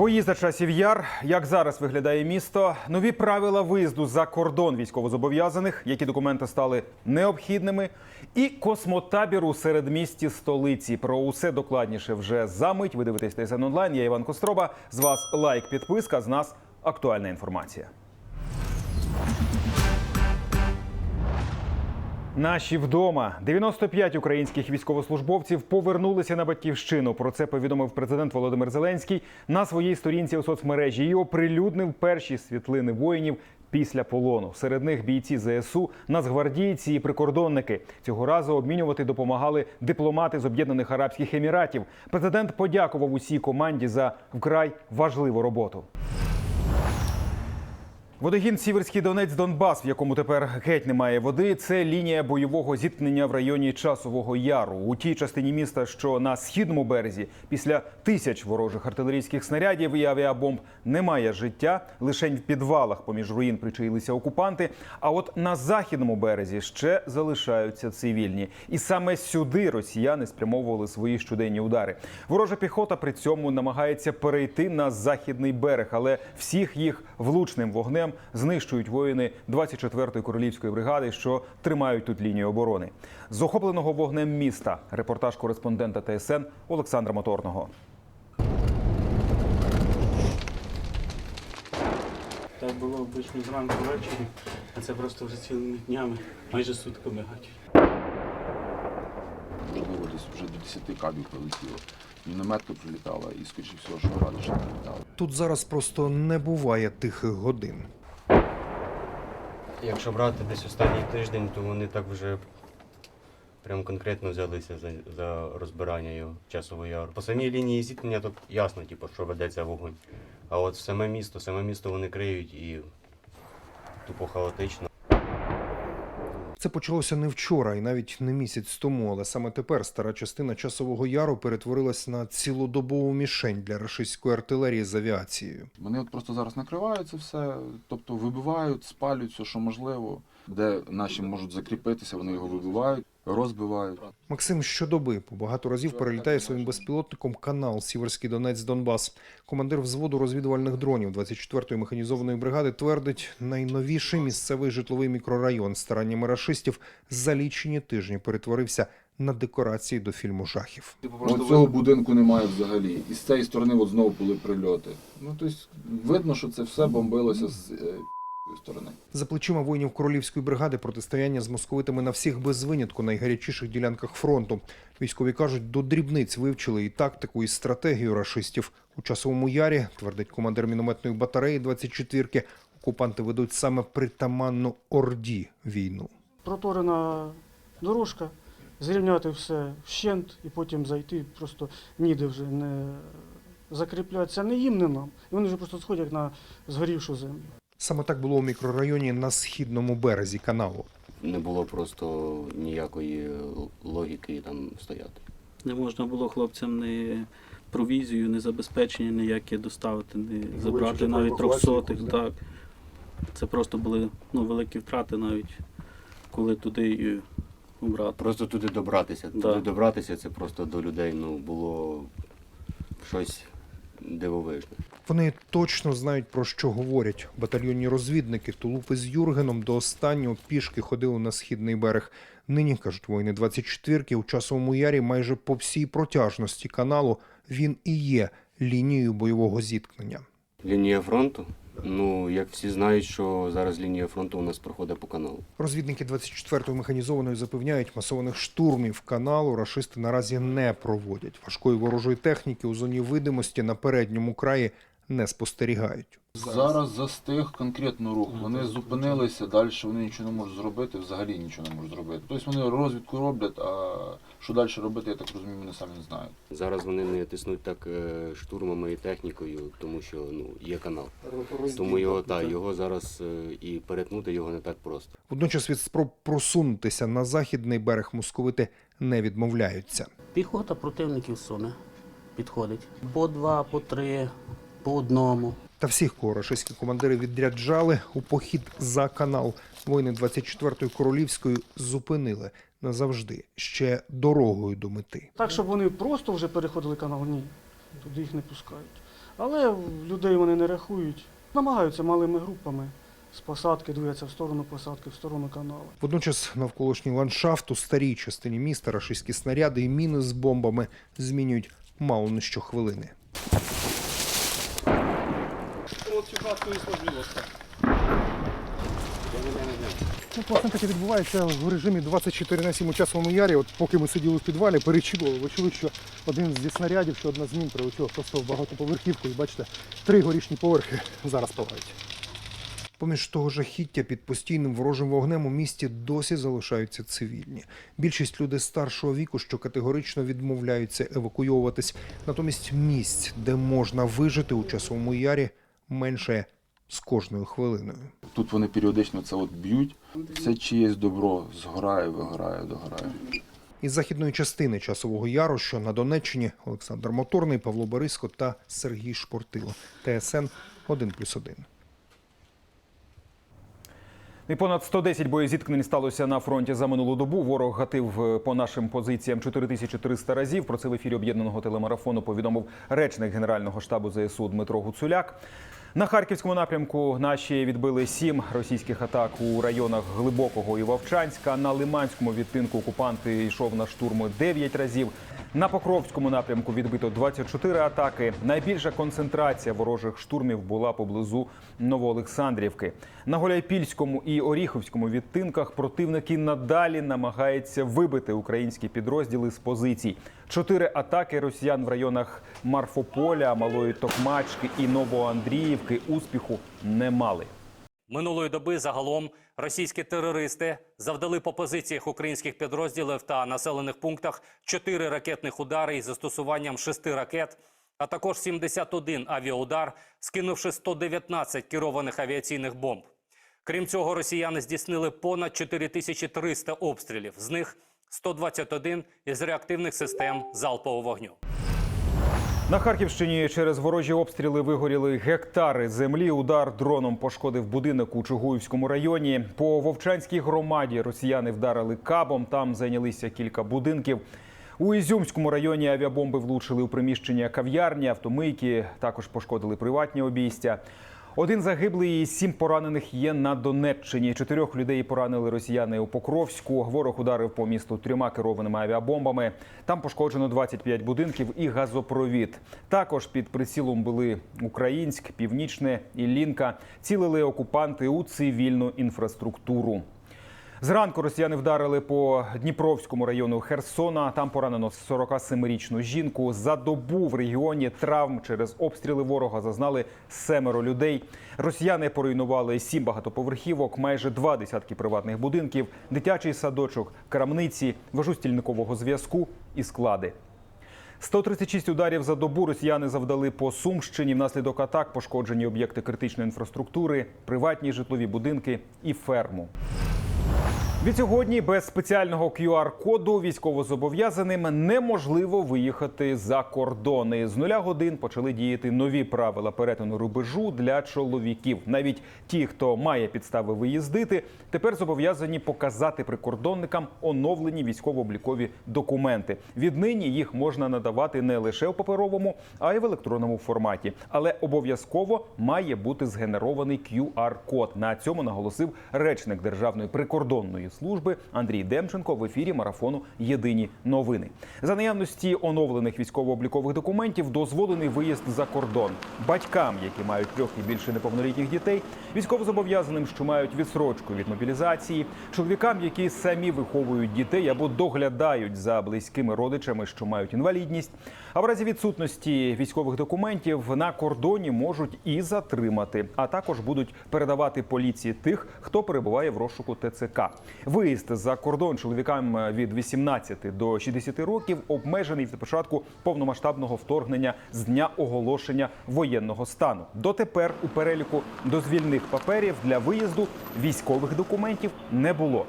Бої за часів яр. Як зараз виглядає місто? Нові правила виїзду за кордон військовозобов'язаних, які документи стали необхідними, і космотабір у середмісті столиці. Про усе докладніше вже за мить. Ви дивитесь ТСН онлайн. Я Іван Костроба. З вас лайк, підписка. З нас актуальна інформація. Наші вдома 95 українських військовослужбовців повернулися на батьківщину. Про це повідомив президент Володимир Зеленський на своїй сторінці у соцмережі і оприлюднив перші світлини воїнів після полону. Серед них бійці ЗСУ, нацгвардійці і прикордонники. Цього разу обмінювати допомагали дипломати з Об'єднаних Арабських Еміратів. Президент подякував усій команді за вкрай важливу роботу. Водогін Сіверський Донець Донбас, в якому тепер геть немає води. Це лінія бойового зіткнення в районі Часового Яру. У тій частині міста, що на східному березі, після тисяч ворожих артилерійських снарядів і авіабомб немає життя. Лишень в підвалах поміж руїн причаїлися окупанти. А от на західному березі ще залишаються цивільні, і саме сюди росіяни спрямовували свої щоденні удари. Ворожа піхота при цьому намагається перейти на західний берег, але всіх їх влучним вогнем знищують воїни 24-ї королівської бригади, що тримають тут лінію оборони. З охопленого вогнем міста репортаж кореспондента ТСН Олександра Моторного. Так було обично зранку ввечері, а це просто вже цілими днями, майже сутками гатять. можливо, десь вже до 10 кабів прилетіло. Мінометка прилітала і, скоріше всього, що гради ще прилітали. Тут зараз просто не буває тихих годин. Якщо брати десь останній тиждень, то вони так вже прям конкретно взялися за, за розбирання його часового яру. По самій лінії зіткнення тут ясно, типу, що ведеться вогонь. А от саме місто, саме місто вони криють і тупо хаотично. Це почалося не вчора і навіть не місяць тому, але саме тепер стара частина часового яру перетворилась на цілодобову мішень для рашистської артилерії з авіацією. Вони от просто зараз накриваються все, тобто вибивають, спалюють все, що можливо. Де наші можуть закріпитися, вони його вибивають, розбивають. Максим щодоби по багато разів перелітає своїм безпілотником канал Сіверський Донець Донбас. Командир взводу розвідувальних дронів 24-ї механізованої бригади твердить, найновіший місцевий житловий мікрорайон стараннями рашистів за лічені тижні перетворився на декорації до фільму жахів. От цього будинку немає взагалі. І з цієї сторони от знову були прильоти. Ну, тобто, видно, що це все бомбилося з е, сторони. За плечима воїнів королівської бригади протистояння з московитами на всіх без винятку найгарячіших ділянках фронту. Військові кажуть, до дрібниць вивчили і тактику, і стратегію рашистів. У часовому ярі, твердить командир мінометної батареї 24-ки, окупанти ведуть саме притаманну Орді війну. проторена дорожка, зрівняти все вщент і потім зайти, просто ніде вже не закріплятися не їм, не нам. І вони вже просто сходять на згорівшу землю. Саме так було у мікрорайоні на східному березі каналу. Не було просто ніякої логіки там стояти. Не можна було хлопцям ні провізію, ні забезпечення ніяке доставити, ні забрати навіть трьохсотих. Так. Це просто були ну, великі втрати навіть, коли туди і обрати. Просто туди добратися. Туди добратися це просто до людей ну, було щось дивовижне. Вони точно знають про що говорять. Батальйонні розвідники Тулупи з Юргеном до останнього пішки ходили на східний берег. Нині кажуть воїни 24-ки у часовому ярі майже по всій протяжності каналу він і є лінією бойового зіткнення. Лінія фронту. Ну, як всі знають, що зараз лінія фронту у нас проходить по каналу. Розвідники 24-ї механізованої запевняють, масованих штурмів каналу рашисти наразі не проводять. Важкої ворожої техніки у зоні видимості на передньому краї не спостерігають. Зараз застиг конкретно рух. Вони зупинилися, далі вони нічого не можуть зробити, взагалі нічого не можуть зробити. Тобто вони розвідку роблять, а що далі робити, я так розумію, вони самі не знають. Зараз вони не тиснуть так е, штурмами і технікою, тому що ну, є канал. Тому його, та, його зараз е, і перетнути його не так просто. Водночас від спроб просунутися на західний берег московити не відмовляються. Піхота противників суне, підходить. По два, по три, по одному. Та всіх, кого рашистські командири відряджали у похід за канал. Воїни 24-ї королівської зупинили назавжди ще дорогою до мети. Так, щоб вони просто вже переходили канал, ні. Туди їх не пускають. Але людей вони не рахують. Намагаються малими групами з посадки, дивляться в сторону посадки, в сторону каналу. Водночас навколишній ландшафт у старій частині міста рашистські снаряди і міни з бомбами змінюють мало не щохвилини. Ну, власне, таке відбувається в режимі 24 на 7 у часовому ярі. От поки ми сиділи в підвалі, перечікували, ви чули, що один зі снарядів, що одна з мін прилетіла просто в багатоповерхівку. І бачите, три горішні поверхи зараз палають. Поміж того жахіття під постійним ворожим вогнем у місті досі залишаються цивільні. Більшість людей старшого віку, що категорично відмовляються евакуйовуватись. Натомість місць, де можна вижити у часовому ярі, менше з кожною хвилиною. Тут вони періодично це от б'ють, все чиєсь добро згорає, вигорає, догорає. Із західної частини часового яру, що на Донеччині, Олександр Моторний, Павло Бориско та Сергій Шпортило. ТСН 1+,1. І понад 110 боєзіткнень сталося на фронті за минулу добу. Ворог гатив е, по нашим позиціям 4300 разів. Про це в ефірі об'єднаного телемарафону повідомив речник Генерального штабу ЗСУ Дмитро Гуцуляк. На харківському напрямку наші відбили сім російських атак у районах Глибокого і Вовчанська. На Лиманському відтинку окупанти йшов на штурми 9 разів. На Покровському напрямку відбито 24 атаки. Найбільша концентрація ворожих штурмів була поблизу Новоолександрівки. На Голяйпільському і Оріховському відтинках противники надалі намагаються вибити українські підрозділи з позицій. Чотири атаки росіян в районах Марфополя, Малої Токмачки і Новоандріївки успіху не мали. Минулої доби загалом російські терористи завдали по позиціях українських підрозділів та населених пунктах 4 ракетних удари із застосуванням 6 ракет, а також 71 авіаудар, скинувши 119 керованих авіаційних бомб. Крім цього, росіяни здійснили понад 4300 обстрілів, з них 121 із реактивних систем залпового вогню. На Харківщині через ворожі обстріли вигоріли гектари землі. Удар дроном пошкодив будинок у Чугуївському районі. По Вовчанській громаді росіяни вдарили кабом. Там зайнялися кілька будинків. У Ізюмському районі авіабомби влучили у приміщення кав'ярні, автомийки. Також пошкодили приватні обійстя. Один загиблий і сім поранених є на Донеччині. Чотирьох людей поранили росіяни у Покровську. Ворог ударив по місту трьома керованими авіабомбами. Там пошкоджено 25 будинків і газопровід. Також під прицілом були Українськ, Північне і Лінка. Цілили окупанти у цивільну інфраструктуру. Зранку росіяни вдарили по Дніпровському району Херсона. Там поранено 47-річну жінку. За добу в регіоні травм через обстріли ворога зазнали семеро людей. Росіяни поруйнували сім багатоповерхівок, майже два десятки приватних будинків, дитячий садочок, крамниці, вежу стільникового зв'язку і склади. 136 ударів за добу росіяни завдали по Сумщині. Внаслідок атак пошкоджені об'єкти критичної інфраструктури, приватні житлові будинки і ферму. Відсьогодні без спеціального QR-коду військовозобов'язаним неможливо виїхати за кордони. З нуля годин почали діяти нові правила перетину рубежу для чоловіків. Навіть ті, хто має підстави виїздити, тепер зобов'язані показати прикордонникам оновлені військово-облікові документи. Віднині їх можна надавати не лише у паперовому, а й в електронному форматі. Але обов'язково має бути згенерований QR-код. На цьому наголосив речник Державної прикордонної служби Андрій Демченко в ефірі марафону Єдині новини. За наявності оновлених військово-облікових документів дозволений виїзд за кордон батькам, які мають трьох і більше неповнолітніх дітей, військовозобов'язаним, що мають відсрочку від мобілізації, чоловікам, які самі виховують дітей або доглядають за близькими родичами, що мають інвалідність. А в разі відсутності військових документів на кордоні можуть і затримати, а також будуть передавати поліції тих, хто перебуває в розшуку ТЦК. Виїзд за кордон чоловікам від 18 до 60 років обмежений від початку повномасштабного вторгнення з дня оголошення воєнного стану. Дотепер у переліку дозвільних паперів для виїзду військових документів не було.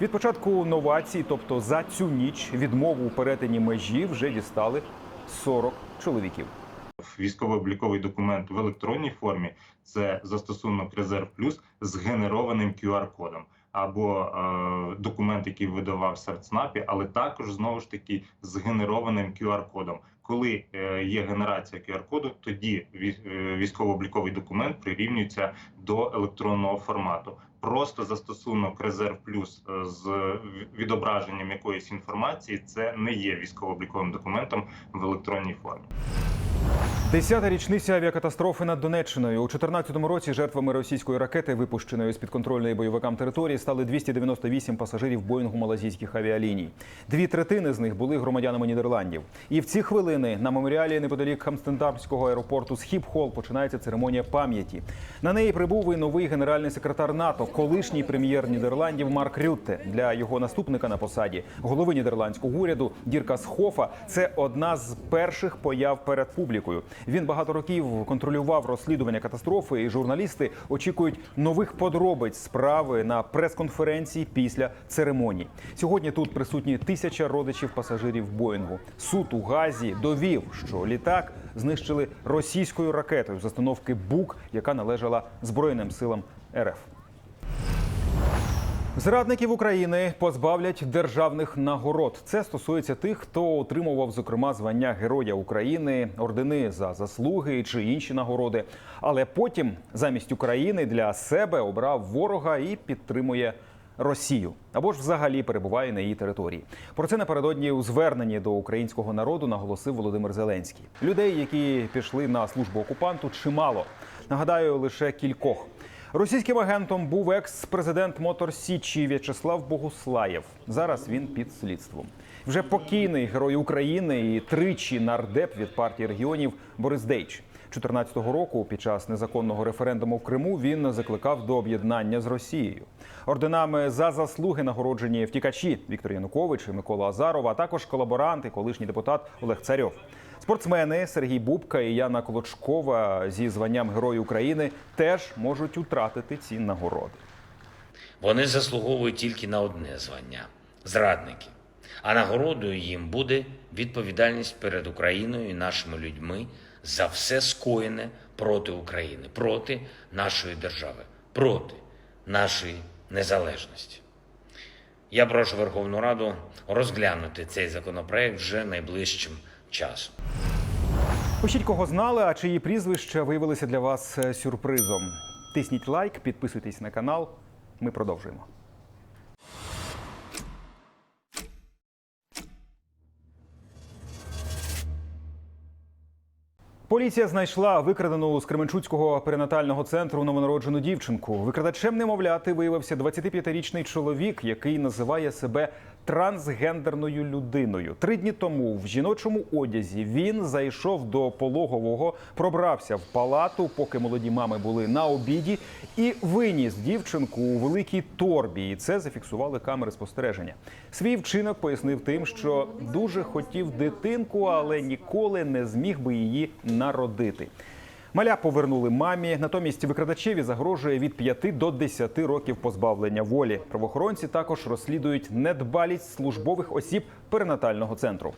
Від початку новацій, тобто за цю ніч, відмову у перетині межі вже дістали 40 чоловіків. Військово-обліковий документ в електронній формі це застосунок Резерв Плюс з генерованим QR-кодом. Або е, документ, який видавався в але також знову ж таки з генерованим QR-кодом. Коли е, є генерація QR-коду, тоді е, військово-обліковий документ прирівнюється до електронного формату. Просто застосунок Резерв Плюс е, з відображенням якоїсь інформації це не є військово-обліковим документом в електронній формі. Десята річниця авіакатастрофи над Донеччиною. У 2014 році жертвами російської ракети, випущеної з підконтрольної бойовикам території, стали 298 пасажирів Боїнгу малазійських авіаліній. Дві третини з них були громадянами Нідерландів. І в ці хвилини на меморіалі неподалік Амстердамського аеропорту Схіп-Холл починається церемонія пам'яті. На неї прибув і новий генеральний секретар НАТО, колишній прем'єр Нідерландів Марк Рютте. Для його наступника на посаді голови нідерландського уряду Дірка Схофа. Це одна з перших появ перед публікою. Він багато років контролював розслідування катастрофи, і журналісти очікують нових подробиць справи на прес-конференції після церемонії. Сьогодні тут присутні тисяча родичів пасажирів Боїнгу. Суд у Газі довів, що літак знищили російською ракетою з установки БУК, яка належала Збройним силам РФ. Зрадників України позбавлять державних нагород. Це стосується тих, хто отримував зокрема звання Героя України, ордени за заслуги чи інші нагороди. Але потім замість України для себе обрав ворога і підтримує Росію або ж взагалі перебуває на її території. Про це напередодні у зверненні до українського народу наголосив Володимир Зеленський. Людей, які пішли на службу окупанту, чимало. Нагадаю, лише кількох. Російським агентом був екс-президент Мотор Січі В'ячеслав Богуслаєв. Зараз він під слідством. Вже покійний герой України і тричі нардеп від партії регіонів Борис Дейч. 2014 року, під час незаконного референдуму в Криму, він закликав до об'єднання з Росією. Орденами за заслуги нагороджені втікачі Віктор Янукович і Микола Азаров, а також колаборанти, колишній депутат Олег Царьов. Спортсмени Сергій Бубка і Яна Колочкова зі званням Герой України теж можуть втратити ці нагороди. Вони заслуговують тільки на одне звання зрадники. А нагородою їм буде відповідальність перед Україною і нашими людьми за все скоєне проти України, проти нашої держави, проти нашої незалежності. Я прошу Верховну Раду розглянути цей законопроект вже найближчим часом. Пишіть, кого знали, а чиї прізвища виявилися для вас е, сюрпризом. Тисніть лайк, підписуйтесь на канал. Ми продовжуємо. Поліція знайшла викрадену з Кременчуцького перинатального центру новонароджену дівчинку. Викрадачем немовляти виявився 25-річний чоловік, який називає себе трансгендерною людиною. Три дні тому в жіночому одязі він зайшов до пологового, пробрався в палату, поки молоді мами були на обіді, і виніс дівчинку у великій торбі. І це зафіксували камери спостереження. Свій вчинок пояснив тим, що дуже хотів дитинку, але ніколи не зміг би її народити. Маля повернули мамі. Натомість викрадачеві загрожує від 5 до 10 років позбавлення волі. Правоохоронці також розслідують недбалість службових осіб перинатального центру.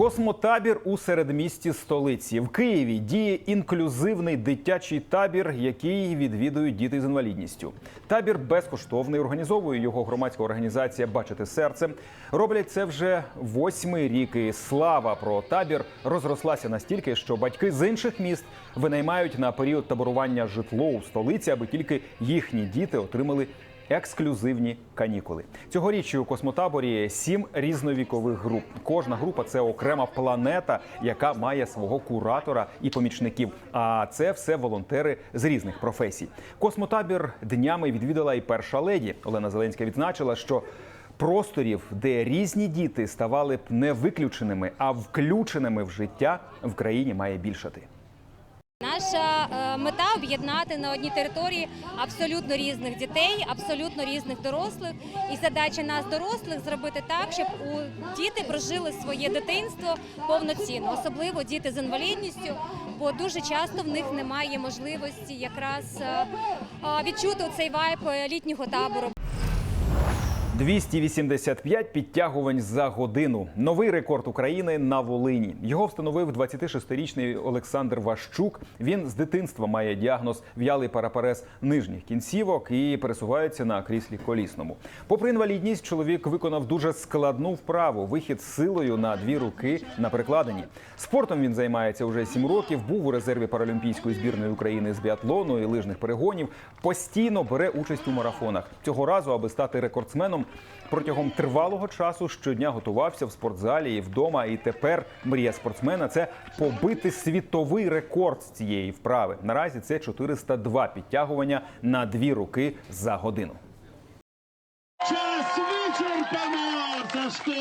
Космотабір у середмісті столиці в Києві діє інклюзивний дитячий табір, який відвідують діти з інвалідністю. Табір безкоштовний. Організовує його громадська організація Бачити серце. Роблять це вже восьмий рік. І слава про табір розрослася настільки, що батьки з інших міст винаймають на період таборування житло у столиці, аби тільки їхні діти отримали ексклюзивні канікули. Цьогоріч у космотаборі сім різновікових груп. Кожна група це окрема планета, яка має свого куратора і помічників. А це все волонтери з різних професій. Космотабір днями відвідала і перша леді. Олена Зеленська відзначила, що просторів, де різні діти ставали б не виключеними, а включеними в життя в країні має більшати. Наша е, мета об'єднати на одній території абсолютно різних дітей, абсолютно різних дорослих. І задача нас, дорослих, зробити так, щоб у діти прожили своє дитинство повноцінно, особливо діти з інвалідністю, бо дуже часто в них немає можливості якраз е, е, відчути цей вайб літнього табору. 285 підтягувань за годину. Новий рекорд України на Волині. Його встановив 26-річний Олександр Ващук. Він з дитинства має діагноз в'ялий парапарез нижніх кінцівок і пересувається на кріслі колісному. Попри інвалідність, чоловік виконав дуже складну вправу вихід силою на дві руки на перекладині. Спортом він займається уже сім років. Був у резерві паралімпійської збірної України з біатлону і лижних перегонів. Постійно бере участь у марафонах. Цього разу, аби стати рекордсменом, протягом тривалого часу щодня готувався в спортзалі і вдома. І тепер мрія спортсмена це побити світовий рекорд з цієї вправи. Наразі це 402 підтягування на дві руки за годину. Час вичерпано! Сашко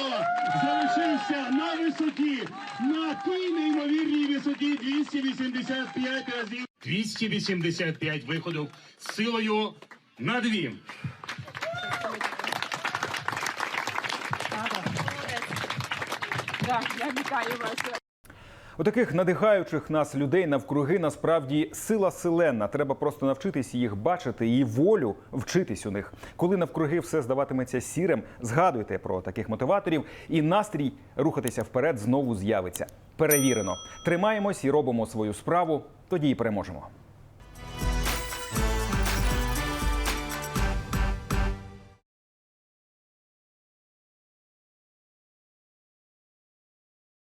залишився на висоті, на тій неймовірній висоті 285 разів. 285 виходів з силою на дві. У таких надихаючих нас людей навкруги насправді сила селена. Треба просто навчитись їх бачити і волю вчитись у них. Коли навкруги все здаватиметься сірим, згадуйте про таких мотиваторів, і настрій рухатися вперед знову з'явиться. Перевірено. Тримаємось і робимо свою справу. Тоді і переможемо.